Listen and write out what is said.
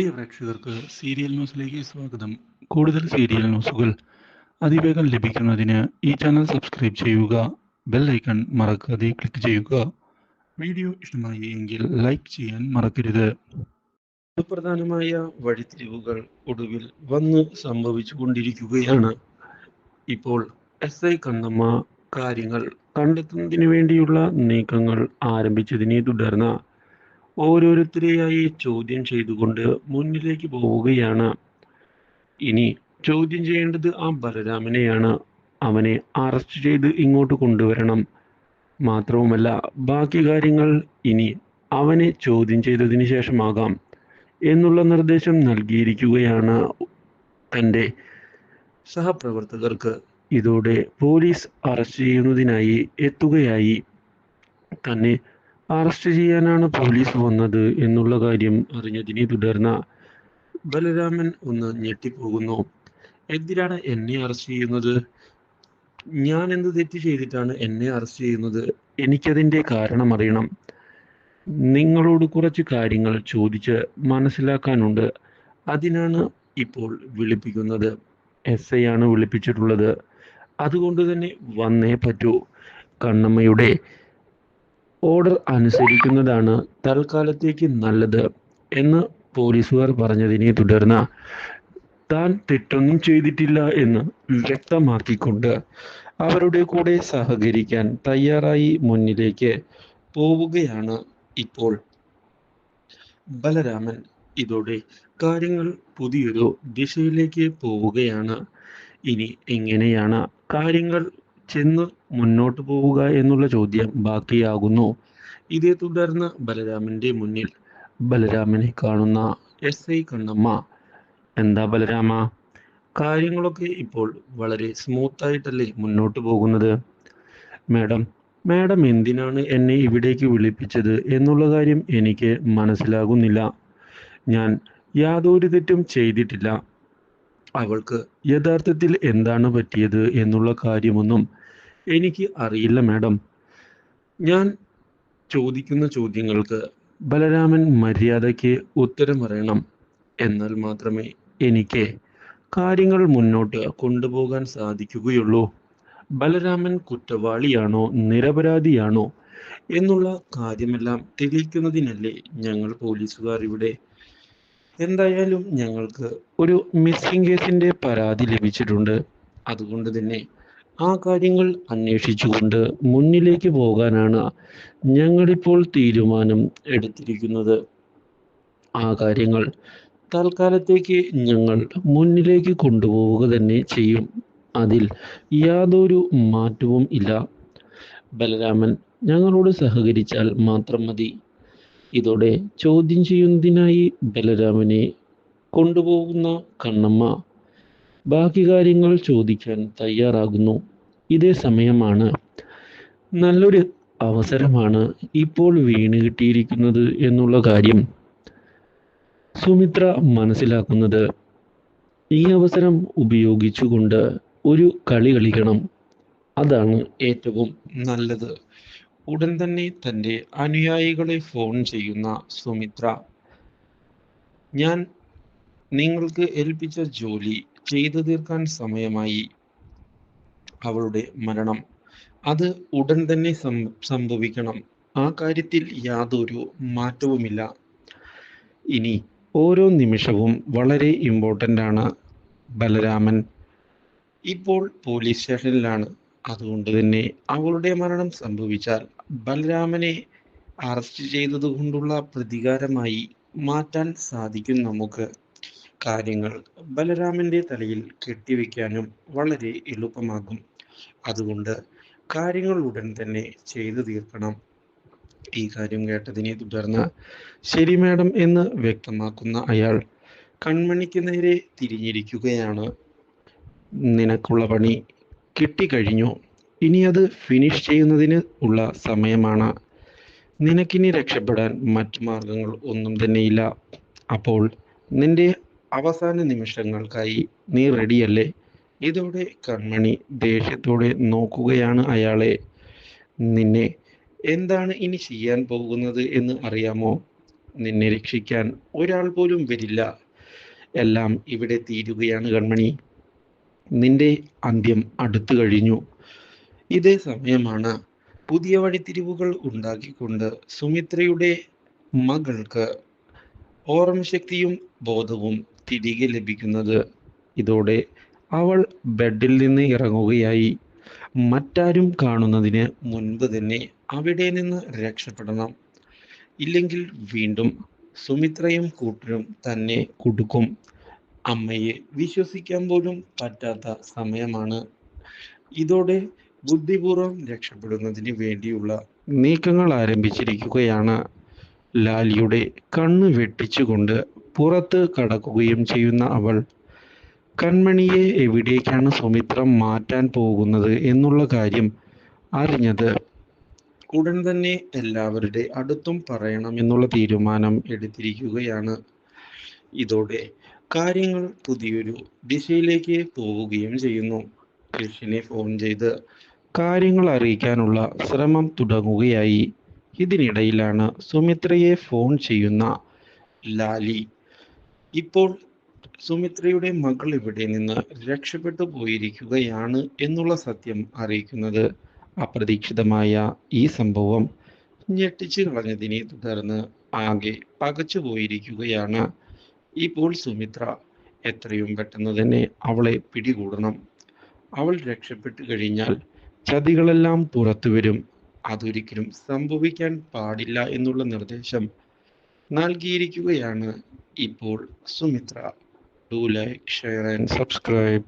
പ്രിയ പ്രേക്ഷകർക്ക് സീരിയൽ ന്യൂസിലേക്ക് സ്വാഗതം. കൂടുതൽ സീരിയൽ ന്യൂസുകൾ അതിവേഗം ലഭിക്കുന്നതിന് ഈ ചാനൽ സബ്സ്ക്രൈബ് ചെയ്യുക ബെൽ ഐക്കൺ മറക്കാതെ ക്ലിക്ക് ചെയ്യുക. വീഡിയോ ഇഷ്ടമായി എങ്കിൽ ലൈക്ക് ചെയ്യാൻ മറക്കരുത്. പ്രധാനമായ വഴിത്തിരിവുകൾ ഒടുവിൽ വന്ന് സംഭവിച്ചു കൊണ്ടിരിക്കുകയാണ്. ഇപ്പോൾ എസ് ഐ കണ്ണമ്മ കാര്യങ്ങൾ കണ്ടെത്തുന്നതിന് വേണ്ടിയുള്ള നീക്കങ്ങൾ ആരംഭിച്ചതിനെ തുടർന്ന് ഓരോരുത്തരെയായി ചോദ്യം ചെയ്തുകൊണ്ട് മുന്നിലേക്ക് പോവുകയാണ്. ഇനി ചോദ്യം ചെയ്യേണ്ടത് ആ ബലരാമനെയാണ്. അവനെ അറസ്റ്റ് ചെയ്ത് ഇങ്ങോട്ട് കൊണ്ടുവരണം. മാത്രവുമല്ല ബാക്കി കാര്യങ്ങൾ ഇനി അവനെ ചോദ്യം ചെയ്തതിന് ശേഷമാകാം എന്നുള്ള നിർദ്ദേശം നൽകിയിരിക്കുകയാണ് തന്റെ സഹപ്രവർത്തകർക്ക്. ഇതോടെ പോലീസ് അറസ്റ്റ് ചെയ്യുന്നതിനായി എത്തുകയായി. തന്നെ അറസ്റ്റ് ചെയ്യാനാണ് പോലീസ് വന്നത് എന്നുള്ള കാര്യം അറിഞ്ഞതിനെ തുടർന്ന് ബലരാമൻ ഒന്ന് ഞെട്ടിപ്പോകുന്നു. എന്തിനാണ് എന്നെ അറസ്റ്റ് ചെയ്യുന്നത്? ഞാൻ എന്ത് തെറ്റ് ചെയ്തിട്ടാണ് എന്നെ അറസ്റ്റ് ചെയ്യുന്നത്? എനിക്കതിന്റെ കാരണം അറിയണം. നിങ്ങളോട് കുറച്ച് കാര്യങ്ങൾ ചോദിച്ച് മനസ്സിലാക്കാനുണ്ട്. അതിനാണ് ഇപ്പോൾ വിളിപ്പിക്കുന്നത്. എസ് ഐ ആണ് വിളിപ്പിച്ചിട്ടുള്ളത്. അതുകൊണ്ട് തന്നെ വന്നേ പറ്റൂ. കണ്ണമ്മയുടെ ഓർഡർ അനുസരിക്കുന്നതാണ് തൽക്കാലത്തേക്ക് നല്ലത് എന്ന് പോലീസുകാർ പറഞ്ഞതിനെ തുടർന്ന് താൻ തെറ്റൊന്നും ചെയ്തിട്ടില്ല എന്ന് വ്യക്തമാക്കിക്കൊണ്ട് അവരുടെ കൂടെ സഹകരിക്കാൻ തയ്യാറായി മുന്നിലേക്ക് പോവുകയാണ് ഇപ്പോൾ. ബലരാമൻ ഇതോടെ കാര്യങ്ങൾ പുതിയൊരു ദിശയിലേക്ക് പോവുകയാണ്. ഇനി എങ്ങനെയാണ് കാര്യങ്ങൾ ചെന്ന് മുന്നോട്ട് പോവുക എന്നുള്ള ചോദ്യം ബാക്കിയാകുന്നു. ഇതേ തുടർന്ന് ബലരാമന്റെ മുന്നിൽ ബലരാമനെ കാണുന്ന എസ് ഐ കണ്ണമ്മ. എന്താ ബലരാമ? കാര്യങ്ങളൊക്കെ ഇപ്പോൾ വളരെ സ്മൂത്ത് ആയിട്ടല്ലേ മുന്നോട്ട് പോകുന്നത്? മാഡം മാഡം എന്തിനാണ് എന്നെ ഇവിടേക്ക് വിളിപ്പിച്ചത് എന്നുള്ള കാര്യം എനിക്ക് മനസ്സിലാകുന്നില്ല. ഞാൻ യാതൊരു തെറ്റും ചെയ്തിട്ടില്ല. അവൾക്ക് യഥാർത്ഥത്തിൽ എന്താണ് പറ്റിയത് എന്നുള്ള കാര്യമൊന്നും എനിക്ക് അറിയില്ല മാഡം. ഞാൻ ചോദിക്കുന്ന ചോദ്യങ്ങൾക്ക് ബലരാമൻ മര്യാദയ്ക്ക് ഉത്തരം പറയണം എന്നാൽ മാത്രമേ എനിക്ക് കാര്യങ്ങൾ മുന്നോട്ട് കൊണ്ടുപോകാൻ സാധിക്കുകയുള്ളൂ. ബലരാമൻ കുറ്റവാളിയാണോ നിരപരാധിയാണോ എന്നുള്ള കാര്യമെല്ലാം തെളിയിക്കുന്നതിനല്ലേ ഞങ്ങൾ പോലീസുകാർ ഇവിടെ? എന്തായാലും ഞങ്ങൾക്ക് ഒരു മിസ്സിംഗ് കേസിന്റെ പരാതി ലഭിച്ചിട്ടുണ്ട്. അതുകൊണ്ട് തന്നെ ആ കാര്യങ്ങൾ അന്വേഷിച്ചുകൊണ്ട് മുന്നിലേക്ക് പോകാനാണ് ഞങ്ങളിപ്പോൾ തീരുമാനം എടുത്തിരിക്കുന്നത്. ആ കാര്യങ്ങൾ തൽക്കാലത്തേക്ക് ഞങ്ങൾ മുന്നിലേക്ക് കൊണ്ടുപോവുക തന്നെ ചെയ്യും. അതിൽ യാതൊരു മാറ്റവും ഇല്ല. ബലരാമൻ ഞങ്ങളോട് സഹകരിച്ചാൽ മാത്രം മതി. ഇതോടെ ചോദ്യം ചെയ്യുന്നതിനായി ബലരാമനെ കൊണ്ടുപോകുന്ന കണ്ണമ്മ ബാക്കി കാര്യങ്ങൾ ചോദിക്കാൻ തയ്യാറാകുന്നു. ഇതേ സമയമാണ് നല്ലൊരു അവസരമാണ് ഇപ്പോൾ വീണ് കിട്ടിയിരിക്കുന്നത് എന്നുള്ള കാര്യം സുമിത്ര മനസ്സിലാക്കുന്നത്. ഈ അവസരം ഉപയോഗിച്ചുകൊണ്ട് ഒരു കളി കളിക്കണം. അതാണ് ഏറ്റവും നല്ലത്. ഉടൻ തന്നെ തന്റെ അനുയായികളെ ഫോൺ ചെയ്യുന്ന സുമിത്ര ഞാൻ നിങ്ങൾക്ക് ഏൽപ്പിച്ച ജോലി ചെയ്തു തീർക്കാൻ സമയമായി അവളുടെ മരണം. അത് ഉടൻ തന്നെ സംഭവിക്കണം. ആ കാര്യത്തിൽ യാതൊരു മാറ്റവുമില്ല. ഇനി ഓരോ നിമിഷവും വളരെ ഇമ്പോർട്ടന്റ് ആണ് ബലരാമൻ. ഇപ്പോൾ പോലീസ് സ്റ്റേഷനിലാണ്. അതുകൊണ്ട് തന്നെ അവളുടെ മരണം സംഭവിച്ചാൽ ബലരാമനെ അറസ്റ്റ് ചെയ്തത് കൊണ്ടുള്ള പ്രതികാരമായി മാറ്റാൻ സാധിക്കും നമുക്ക്. കാര്യങ്ങൾ ബലരാമന്റെ തലയിൽ കെട്ടിവെക്കാനും വളരെ എളുപ്പമാകും. അതുകൊണ്ട് കാര്യങ്ങൾ ഉടൻ തന്നെ ചെയ്തു തീർക്കണം. ഈ കാര്യം കേട്ടതിനെ തുടർന്ന് ശരി മാഡം എന്ന് വ്യക്തമാക്കുന്ന അയാൾ കൺമണിക്ക് നേരെ തിരിഞ്ഞിരിക്കുകയാണ്. നിനക്കുള്ള പണി കിട്ടിക്കഴിഞ്ഞു. ഇനി അത് ഫിനിഷ് ചെയ്യുന്നതിന് ഉള്ള സമയമാണ്. നിനക്കിനി രക്ഷപ്പെടാൻ മറ്റു മാർഗങ്ങൾ ഒന്നും തന്നെയില്ല. അപ്പോൾ നിന്റെ അവസാന നിമിഷങ്ങൾക്കായി നീ റെഡിയല്ലേ ഇതോടെ കൺമണി ദേഷ്യത്തോടെ നോക്കുകയാണ് അയാളെ. നിന്നെ എന്താണ് ഇനി ചെയ്യാൻ പോകുന്നത് എന്ന് അറിയാമോ? നിന്നെ രക്ഷിക്കാൻ ഒരാൾ പോലും വരില്ല. എല്ലാം ഇവിടെ തീരുകയാണ് കൺമണി. നിന്റെ അന്ത്യം അടുത്തു കഴിഞ്ഞു. ഇതേ സമയമാണ് പുതിയ വഴിത്തിരിവുകൾ ഉണ്ടാക്കിക്കൊണ്ട് സുമിത്രയുടെ മകൾക്ക് ഓർമ്മശക്തിയും ബോധവും തിരികെ ലഭിക്കുന്നത് ഇതോടെ അവൾ ബെഡിൽ നിന്ന് ഇറങ്ങുകയായി. മറ്റാരും കാണുന്നതിന് മുൻപ് തന്നെ അവിടെ നിന്ന് രക്ഷപ്പെടണം. ഇല്ലെങ്കിൽ വീണ്ടും സുമിത്രയും കൂട്ടരും തന്നെ കുടുക്കും. അമ്മയെ വിശ്വസിക്കാൻ പോലും പറ്റാത്ത സമയമാണ്. ഇതോടെ ബുദ്ധിപൂർവം രക്ഷപ്പെടുന്നതിന് വേണ്ടിയുള്ള നീക്കങ്ങൾ ആരംഭിച്ചിരിക്കുകയാണ്. ലാലിയുടെ കണ്ണ് വെട്ടിച്ചുകൊണ്ട് പുറത്ത് കടക്കുകയും ചെയ്യുന്ന അവൾ കൺമണിയെ എവിടേക്കാണ് സുമിത്ര മാറ്റാൻ പോകുന്നത് എന്നുള്ള കാര്യം അറിഞ്ഞത് ഉടൻ തന്നെ എല്ലാവരുടെ അടുത്തും പറയണം എന്നുള്ള തീരുമാനം എടുത്തിരിക്കുകയാണ്. ഇതോടെ കാര്യങ്ങൾ പുതിയൊരു ദിശയിലേക്ക് പോവുകയും ചെയ്യുന്നു കൃഷിനെ ഫോൺ ചെയ്ത്. കാര്യങ്ങൾ അറിയിക്കാനുള്ള ശ്രമം തുടങ്ങുകയായി. ഇതിനിടയിലാണ് സുമിത്രയെ ഫോൺ ചെയ്യുന്ന ലാലി. ഇപ്പോൾ സുമിത്രയുടെ മകൾ ഇവിടെ നിന്ന് രക്ഷപ്പെട്ടു പോയിരിക്കുകയാണ് എന്നുള്ള സത്യം അറിയിക്കുന്നത് അപ്രതീക്ഷിതമായ ഈ സംഭവം ഞെട്ടിച്ചു കളഞ്ഞതിനെ തുടർന്ന് ആകെ പകച്ചു പോയിരിക്കുകയാണ്. ഇപ്പോൾ സുമിത്ര എത്രയും പെട്ടെന്ന് തന്നെ അവളെ പിടികൂടണം. അവൾ രക്ഷപ്പെട്ടു കഴിഞ്ഞാൽ ചതികളെല്ലാം പുറത്തു വരും. അതൊരിക്കലും സംഭവിക്കാൻ പാടില്ല എന്നുള്ള നിർദ്ദേശം നൽകിയിരിക്കുകയാണ് ഇപ്പോൾ Sumithra. Do like share and subscribe